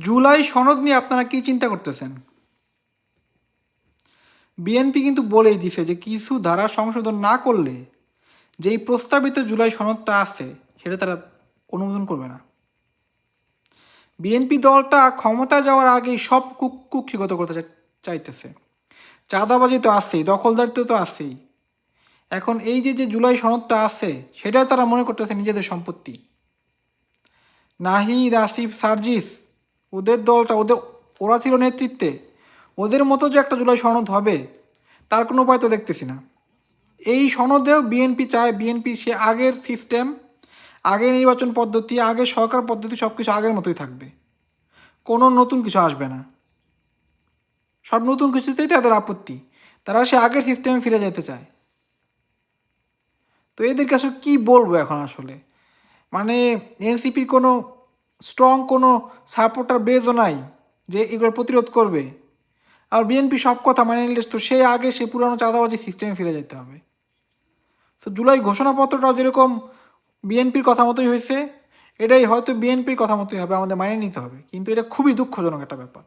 জুলাই সনদ নিয়ে আপনারা কি চিন্তা করতেছেন? বিএনপি কিন্তু বলেই দিছে যে কিছু ধারা সংশোধন না করলে যেই প্রস্তাবিত জুলাই সনদটা আছে, সেটা তারা অনুমোদন করবে না। বিএনপি দলটা ক্ষমতা যাওয়ার আগেই সব কুক কুক্ষিগত করতে চাইতেছে। চাঁদাবাজি তো আছেই, দখলদারিত্ব তো আছেই। এখন এই যে যে জুলাই সনদটা আছে সেটা তারা মনে করতেছে নিজেদের সম্পত্তি। নাহিদ, আসিফ, সার্জিস ওদের দলটা, ওদের, ওরা ছিল নেতৃত্বে। ওদের মতো যে একটা জুলাই সনদ হবে, তার কোনো উপায় তো দেখতেছি না। এই সনদেও বিএনপি চায়, বিএনপি সে আগের সিস্টেম আগের নির্বাচন পদ্ধতি, আগের সরকার পদ্ধতি সব কিছু আগের মতোই থাকবে। কোনো নতুন কিছু আসবে না। সব নতুন কিছুতেই তাদের আপত্তি। তারা সে আগের সিস্টেমে ফিরে যেতে চায়। তো এদেরকে আসলে কী বলব এখন আসলে? মানে এনসিপির কোনো স্ট্রং কোনো সাপোর্টার বেজও নাই যে এগুলো প্রতিরোধ করবে। আর বিএনপি সব কথা মানে নিলে তো সেই আগে সে পুরানো চাঁদাবাজি সিস্টেমে ফিরে যেতে হবে। তো জুলাই ঘোষণাপত্রটাও যেরকম বিএনপির কথা মতোই হয়েছে, এটাই হয়তো বিএনপির কথা মতোই হবে, আমাদের মানিয়ে নিতে হবে। কিন্তু এটা খুবই দুঃখজনক একটা ব্যাপার।